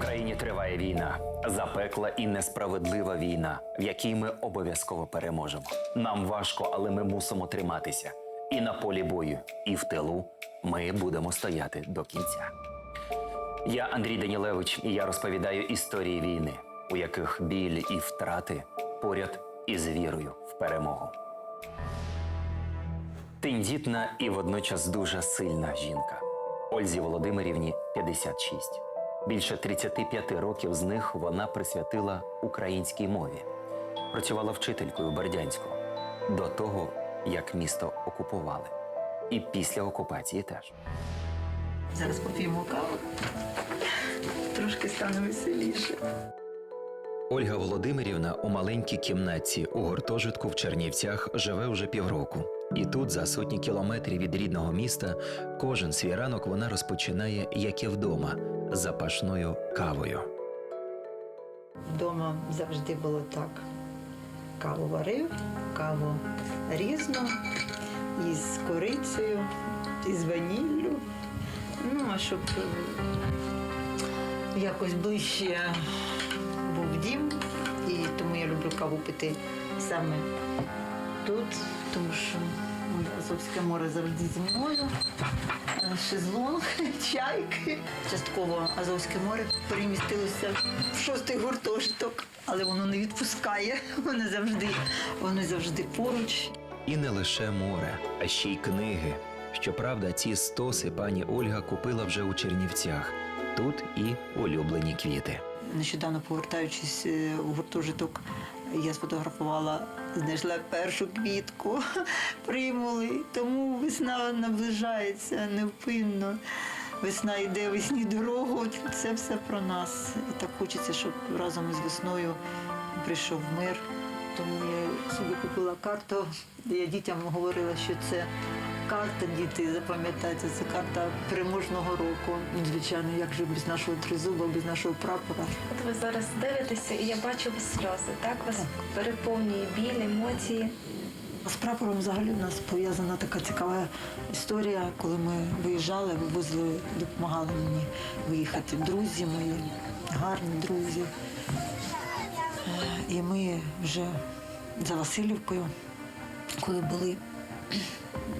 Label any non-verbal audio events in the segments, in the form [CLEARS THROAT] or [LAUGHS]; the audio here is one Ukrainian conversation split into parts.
Україні триває війна, запекла і несправедлива війна, в якій ми обов'язково переможемо. Нам важко, але ми мусимо триматися. І на полі бою, і в тилу ми будемо стояти до кінця. Я Андрій Данілевич, і я розповідаю історії війни, у яких біль і втрати поряд із вірою в перемогу. Тендітна і водночас дуже сильна жінка. Ользі Володимирівні 56. Більше 35 років з них вона присвятила українській мові. Працювала вчителькою в Бердянську до того, як місто окупували. І після окупації теж. Зараз поп'ємо каву. Трошки стане веселіше. Ольга Володимирівна у маленькій кімнатці у гуртожитку в Чернівцях живе вже півроку. І тут, за сотні кілометрів від рідного міста, кожен свій ранок вона розпочинає, як і вдома, запашною кавою. Вдома завжди було так. Каву варив, каву різну, із корицею, із ваніллю. Ну, а щоб е, якось ближче був дім, і тому я люблю каву пити саме тут, тому що Азовське море завжди зі мною. Шезлонг, [LAUGHS] чайки. Частково Азовське море перемістилося в шостий гуртожиток, але воно не відпускає. [LAUGHS] Воно завжди, воно завжди поруч. І не лише море, а ще й книги. Щоправда, ці стоси пані Ольга купила вже у Чернівцях. Тут і улюблені квіти. Нещодавно повертаючись е, у гуртожиток, я сфотографувала, знайшла першу квітку, [LAUGHS] примули. Тому весна наближається невпинно. Весна йде весні дорогу. Це все про нас. І так хочеться, щоб разом із весною прийшов мир. Тому я собі купила карту. Я дітям говорила, що це карта, діти, запам'ятайте, це карта переможного року. Ну, Звичайно, як же без нашого тризуба, без нашого прапора. От ви зараз дивитеся, і я бачу вас сльози. Так вас переповнює біль, емоції. З прапором взагалі в нас пов'язана така цікава історія, коли ми виїжджали, вивозили, допомагали мені виїхати друзі мої, гарні друзі. Е, І ми вже за Васильівкою, коли були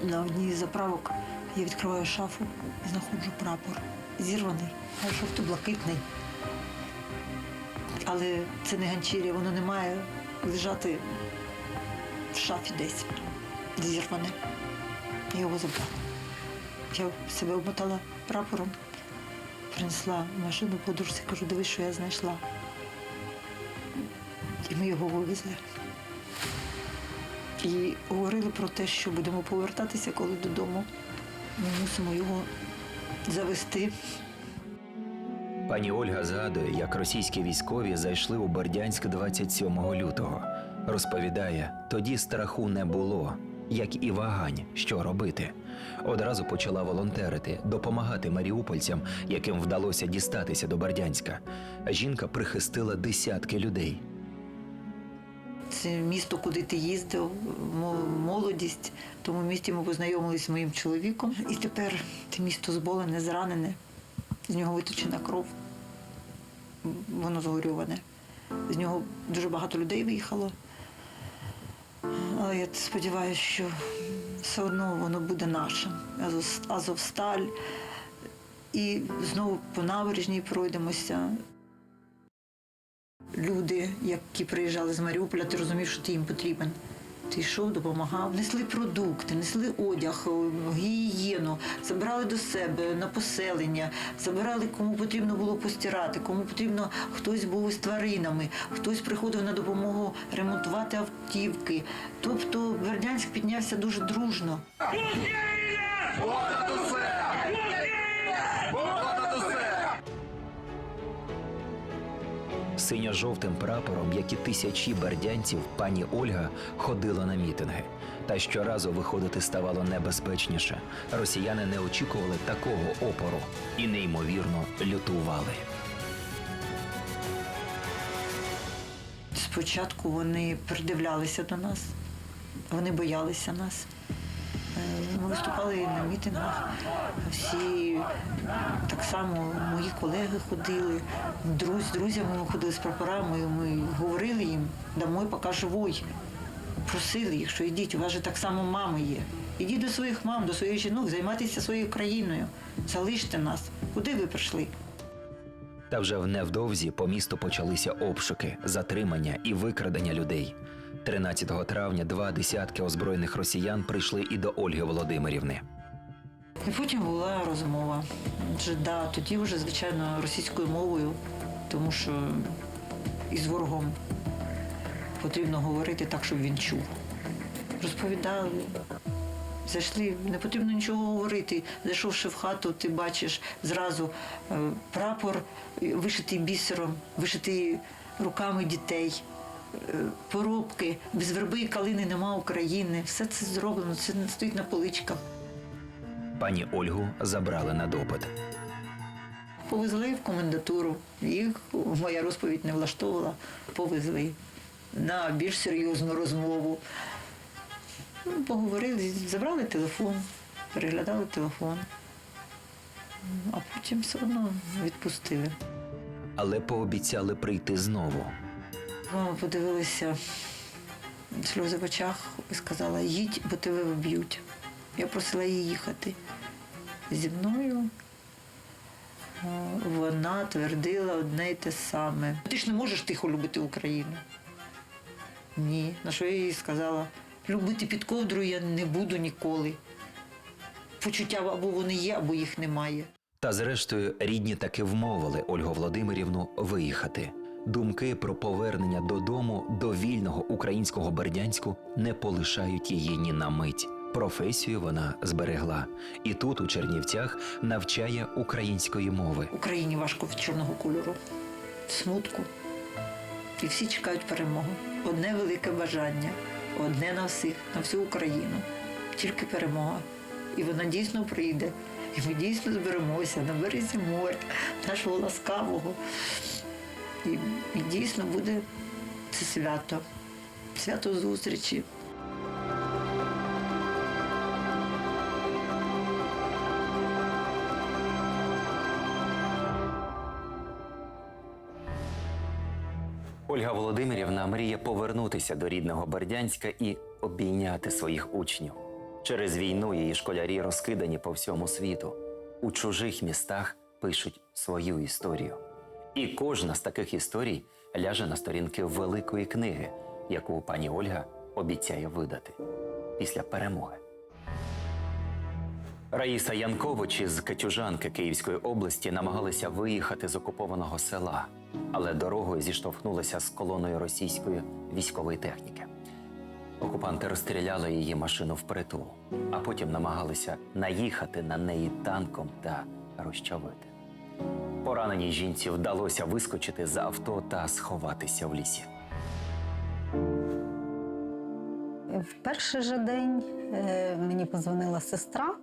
на одній з заправок, я відкриваю шафу і знаходжу прапор. Зірваний, а жовто-блакитний. Але це не ганчір'я, воно не має лежати в шафі десь зірване. Я його забрала. Я себе обмотала прапором, принесла машину подружці, кажу, дивись, що я знайшла. І ми його вивезли. І говорили про те, що будемо повертатися, коли додому. Ми мусимо його завести. Пані Ольга згадує, як російські військові зайшли у Бердянськ 27 лютого. Розповідає, тоді страху не було, як і вагань, що робити. Одразу почала волонтерити, допомагати маріупольцям, яким вдалося дістатися до Бердянська. Жінка прихистила десятки людей. Це місто, куди ти їздив, молодість. В тому місті ми познайомилися з моїм чоловіком. І тепер це місто зболене, зранене, з нього виточена кров, воно згорюване. З нього дуже багато людей виїхало. Але я сподіваюся, що все одно воно буде нашим. Азовсталь. І знову по набережній пройдемося. Люди, які приїжджали з Маріуполя, ти розумів, що ти їм потрібен. Ти йшов, допомагав, несли продукти, несли одяг, гігієну, забирали до себе на поселення, забирали, кому потрібно було постирати, кому потрібно хтось був із тваринами, хтось приходив на допомогу ремонтувати автівки. Тобто Бердянськ піднявся дуже дружно. Синьо-жовтим прапором, як і тисячі бердянців, пані Ольга ходила на мітинги. Та щоразу виходити ставало небезпечніше. Росіяни не очікували такого опору і неймовірно лютували. Спочатку вони придивлялися до нас, вони боялися нас. Ми виступали на мітингах. Всі так само мої колеги ходили, друз, з друзями ми ходили з прапорами. Ми говорили їм, домой поки живой. Просили їх, що йдіть, у вас же так само мами є. Ідіть до своїх мам, до своїх жінок, займайтеся своєю країною. Залиште нас. Куди ви прийшли? Та вже невдовзі по місту почалися обшуки, затримання і викрадення людей. 13 травня два десятки озброєних росіян прийшли і до Ольги Володимирівни. І потім була розмова. Вже, да, тоді вже, звичайно, російською мовою, тому що із ворогом потрібно говорити так, щоб він чув. Розповідали. Зайшли, не потрібно нічого говорити. Зайшовши в хату, ти бачиш зразу е, прапор вишитий бісером, вишитий руками дітей, поробки, без верби і калини нема України. Все це зроблено, це не стоїть на поличках. Пані Ольгу забрали на допит. Повезли в комендатуру. Їх моя розповідь не влаштовувала. Повезли на більш серйозну розмову. Ну, Поговорили, забрали телефон, переглядали телефон, а потім все одно відпустили. Але пообіцяли прийти знову. Мама подивилася сльози в очах і сказала: їдь, бо тебе вб'ють. Я просила її їхати. Зі мною вона твердила одне й те саме. Ти ж не можеш тихо любити Україну. Ні. На що я їй сказала, любити під ковдрою я не буду ніколи. Почуття або вони є, або їх немає. Та зрештою рідні таки вмовили Ольгу Володимирівну виїхати. Думки про повернення додому до вільного українського Бердянську не полишають її ні на мить. Професію вона зберегла, і тут, у Чернівцях, навчає української мови. Україні важко від чорного кольору, смутку. І всі чекають перемоги. Одне велике бажання, одне на всіх, на всю Україну. Тільки перемога. І вона дійсно прийде. І ми дійсно зберемося на березі моря, нашого ласкавого. І, і дійсно буде це свято, свято зустрічі. Ольга Володимирівна мріє повернутися до рідного Бердянська і обійняти своїх учнів. Через війну її школярі розкидані по всьому світу. У чужих містах пишуть свою історію. І кожна з таких історій ляже на сторінки великої книги, яку пані Ольга обіцяє видати після перемоги. Раїса Янкович із Катюжанки Київської області намагалися виїхати з окупованого села, але дорогою зіштовхнулися з колоною російської військової техніки. Окупанти розстріляли її машину впритул, а потім намагалися наїхати на неї танком та розчавити. Пораненій жінці вдалося вискочити з авто та сховатися в лісі. В перший же день е, мені позвонила сестра,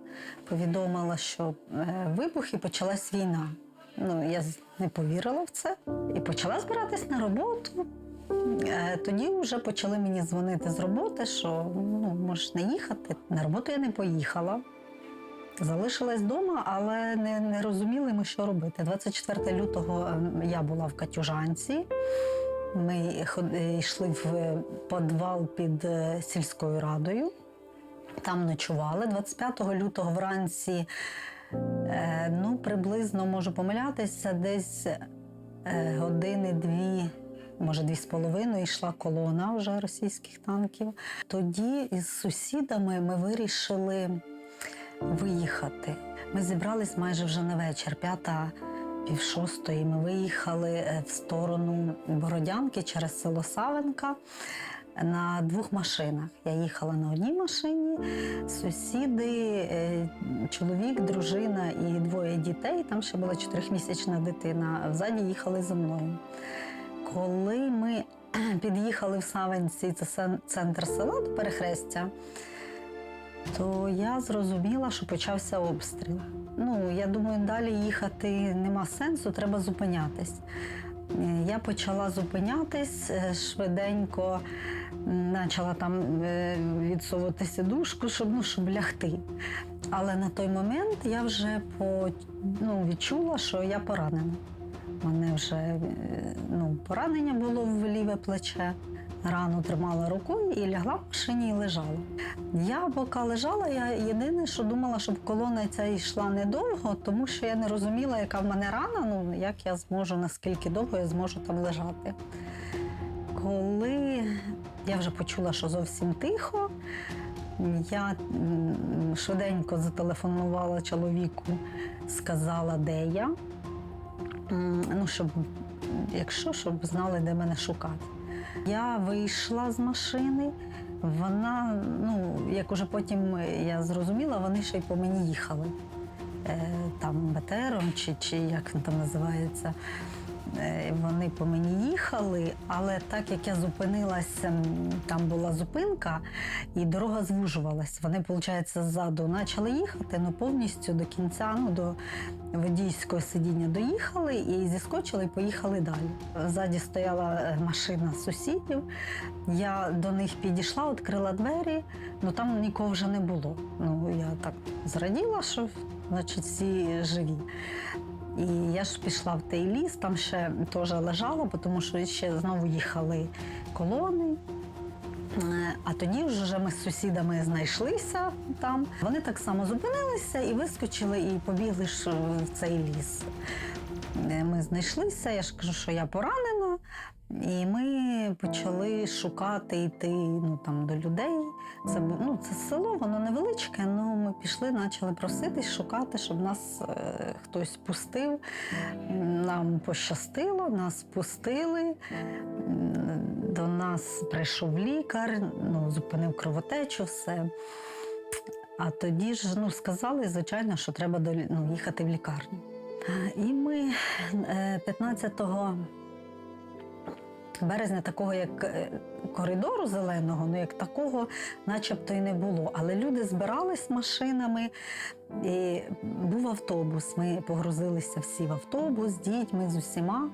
повідомила, що е, вибух і почалась війна. Ну, я не повірила в це і почала збиратись на роботу. Е, Тоді вже почали мені дзвонити з роботи, що ну, можеш не їхати. На роботу я не поїхала. Залишилась вдома, але не, не розуміли ми, що робити. 24 лютого е, я була в Катюжанці. Ми е, йшли в підвал під е, сільською радою. Там ночували 25 лютого вранці. е, Ну, приблизно можу помилятися, десь е, години-дві, може, дві з половиною йшла колона вже російських танків. Тоді із сусідами ми вирішили виїхати. Ми зібрались майже вже на вечір, п'ята пів шостої. Ми виїхали е, в сторону Бородянки через село Савенка на двох машинах. Я їхала на одній машині, сусіди, е, чоловік, дружина і двоє дітей. Там ще була чотирьохмісячна дитина. Взаді їхали за мною. Коли ми [CLEARS THROAT] під'їхали в Савенці, це центр села до перехрестя, то я зрозуміла, що почався обстріл. Ну, я думаю, далі їхати нема сенсу, треба зупинятись. Е, Я почала зупинятись е, швиденько, Почала там е, відсовуватися дужку, щоб, ну, щоб лягти. Але на той момент я вже по, ну, відчула, що я поранена. У мене вже ну, поранення було в ліве плече. Рану тримала рукою і лягла в машині і лежала. Я поки лежала, я єдине, що думала, щоб колона ця йшла недовго, тому що я не розуміла, яка в мене рана, ну як я зможу, наскільки довго я зможу там лежати. Коли я вже почула, що зовсім тихо, я швиденько зателефонувала чоловіку, сказала, де я. Ну, щоб, якщо, щоб знали, де мене шукати. Я вийшла з машини. Вона, ну, як уже потім я зрозуміла, вони ще й по мені їхали. Е, там БТРом чи, чи як він там називається. Е, Вони по мені їхали, але так як я зупинилася, там була зупинка, і дорога звужувалась. Вони, виходить, ззаду почали їхати, ну повністю до кінця, ну до водійського сидіння доїхали і зіскочили і поїхали далі. Ззаді стояла е, машина сусідів. Я до них підійшла, відкрила двері, ну там нікого вже не було. Ну я так зраділа, що значить всі живі. І я ж пішла в той ліс, там ще теж лежала, тому що ще знову їхали колони. Е, А тоді вже ми з сусідами знайшлися там. Вони так само зупинилися і вискочили, і побігли ж в цей ліс. Е, Ми знайшлися, я ж кажу, що я поранена, і ми почали шукати, йти ну, там, до людей. Це, ну, це село, воно невеличке, але ми пішли, почали проситись, шукати, щоб нас е, хтось пустив. Нам пощастило, нас пустили. До нас прийшов лікар, ну, зупинив кровотечу, все. А тоді ж ну, сказали, звичайно, що треба до, ну, їхати в лікарню. І ми е, 15 березня такого, як е, коридору зеленого, ну як такого, начебто і не було. Але люди збирались машинами, і був автобус. Ми погрузилися всі в автобус з дітьми, з усіма.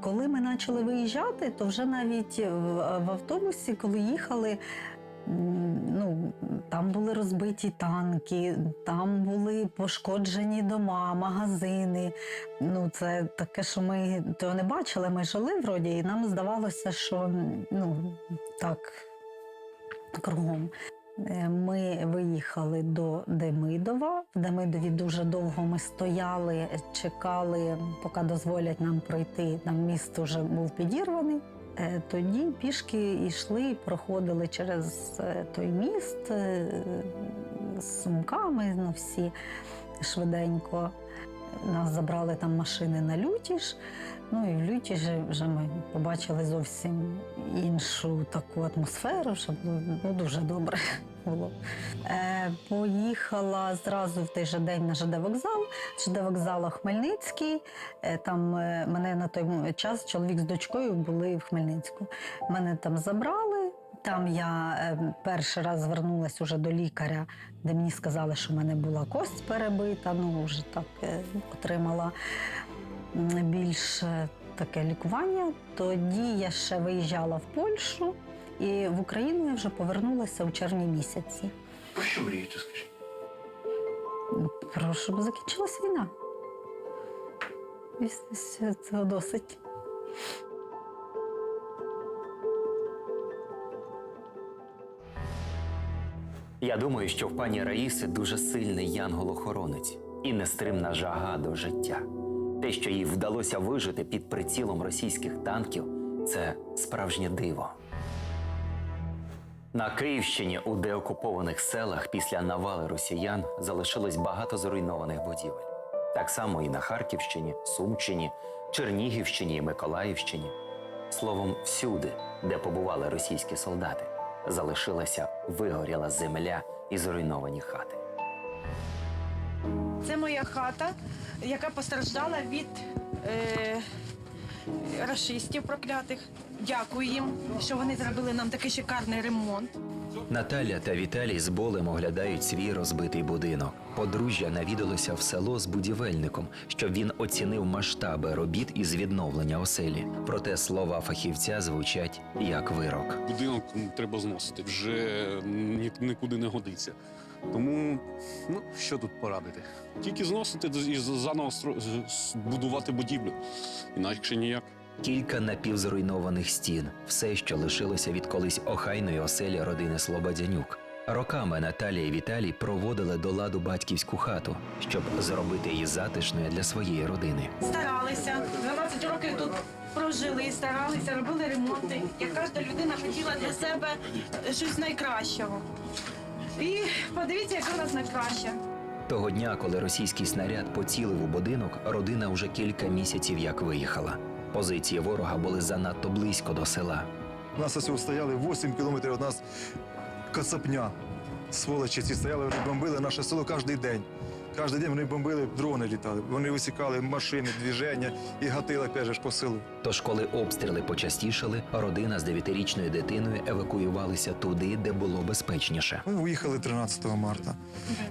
Коли ми почали виїжджати, то вже навіть в автобусі, коли їхали. Ну, там були розбиті танки, там були пошкоджені дома, магазини. Ну, це таке, що ми того не бачили. Ми жили вроді, і нам здавалося, що ну, так кругом. Е, Ми виїхали до Демидова. В Демидові дуже довго ми стояли, чекали, поки дозволять нам пройти. Там міст вже був підірваний. Е, Тоді пішки йшли, проходили через е, той міст е, з сумками ну, всі швиденько. Нас забрали там машини на лютіж. Ну і в лютіжі вже ми побачили зовсім іншу таку атмосферу, що було ну, дуже добре було. Е, поїхала зразу в той же день на ЖД вокзал. ЖД вокзала Хмельницький. Е, там е, мене на той час чоловік з дочкою були в Хмельницьку. Мене там забрали. Там я е, перший раз звернулася уже до лікаря, де мені сказали, що в мене була кость перебита. Ну вже так е, отримала м, більш е, таке лікування. Тоді я ще виїжджала в Польщу, і в Україну я вже повернулася у червні місяці. Про що мрієте, скажіть? Про щоб закінчилась війна. І все цього досить. Я думаю, що в пані Раїси дуже сильний янгол-охоронець і нестримна жага до життя. Те, що їй вдалося вижити під прицілом російських танків, це справжнє диво. На Київщині у деокупованих селах після навали росіян залишилось багато зруйнованих будівель. Так само і на Харківщині, Сумщині, Чернігівщині і Миколаївщині. Словом, всюди, де побували російські солдати, залишилася вигоріла земля і зруйновані хати. Це моя хата, яка постраждала від е, расистів проклятих. Дякую їм, що вони зробили нам такий шикарний ремонт. Наталя та Віталій з болем оглядають свій розбитий будинок. Подружжя навідалося в село з будівельником, щоб він оцінив масштаби робіт із відновлення оселі. Проте слова фахівця звучать як вирок. Будинок треба зносити, вже нікуди не годиться. Тому ну що тут порадити? Тільки зносити і заново будувати будівлю. Інакше ніяк. Кілька напівзруйнованих стін, все, що лишилося від колись охайної оселі родини Слободянюк. Роками Наталія і Віталій проводили до ладу батьківську хату, щоб зробити її затишною для своєї родини. Старалися. 12 років тут прожили, старалися, робили ремонти. Як кожна людина хотіла для себе щось найкращого. І подивіться, яка у нас найкраща. Того дня, коли російський снаряд поцілив у будинок, родина вже кілька місяців як виїхала. Позиції ворога були занадто близько до села. У нас ось стояли 8 кілометрів від нас кацапня. Сволочі ці стояли, вони бомбили наше село кожен день. Кожен день вони бомбили, дрони літали. Вони висікали машини, движення і гатили опять же по селу. Тож, коли обстріли почастішали, родина з дев'ятирічною дитиною евакуювалися туди, де було безпечніше. Ми виїхали 13 марта.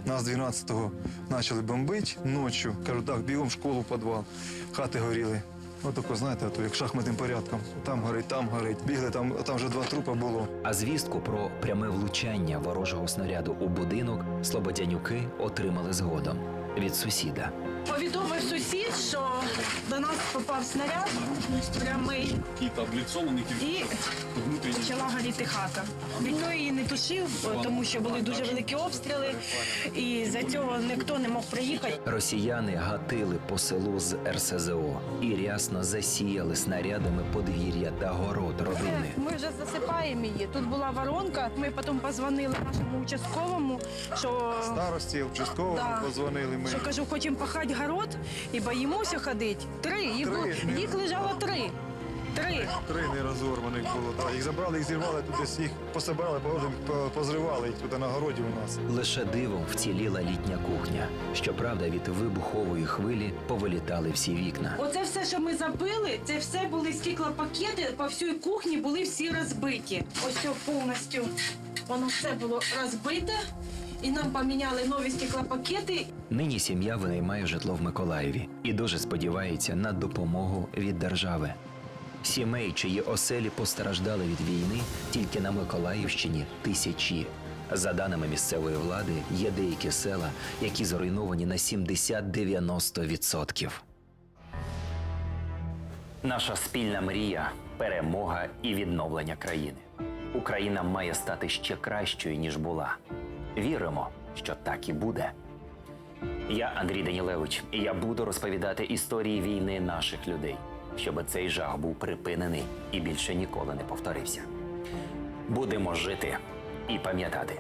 Нас 12-го почали бомбити ночі. Кажу, так, бігом в школу, в підвал. Хати горіли. Отако, знаєте, ото, як шахматним порядком. Там горить, там горить. Бігли, там, там вже два трупа було. А звістку про пряме влучання ворожого снаряду у будинок слободянюки отримали згодом від сусіда. Повідомив сусід, що нас попав снаряд прямий Кіт обліцований, і почала горіти хата. Ніхто її не тушив, тому що були дуже великі обстріли, і за цього ніхто не мог приїхати. Росіяни гатили по селу з РСЗО і рясно засіяли снарядами подвір'я та город родини. Ми вже засипаємо її. Тут була воронка. Ми потім позвонили нашому участковому, що Старості, участковому Да. подзвонили ми. Що кажу, хочемо пахати город і боїмося ходити. Три. Їх, Три. було- їх лежало три. Три. Три нерозорваних було. Так. Їх забрали, їх зірвали, тут десь їх пособрали, потім по- позривали їх туди на городі у нас. Лише дивом вціліла літня кухня. Щоправда, від вибухової хвилі повилітали всі вікна. Оце все, що ми забили, це все були стеклопакети, по всій кухні були всі розбиті. Ось все повністю. Воно все було розбите. І нам поміняли нові стеклопакети. Нині сім'я винаймає житло в Миколаєві і дуже сподівається на допомогу від держави. Сімей, чиї оселі постраждали від війни, тільки на Миколаївщині тисячі. За даними місцевої влади, є деякі села, які зруйновані на 70-90%. Наша спільна мрія перемога і відновлення країни. Україна має стати ще кращою, ніж була. Віримо, що так і буде. Я Андрій Данілевич, і я буду розповідати історії війни наших людей, щоб цей жах був припинений і більше ніколи не повторився. Будемо жити і пам'ятати.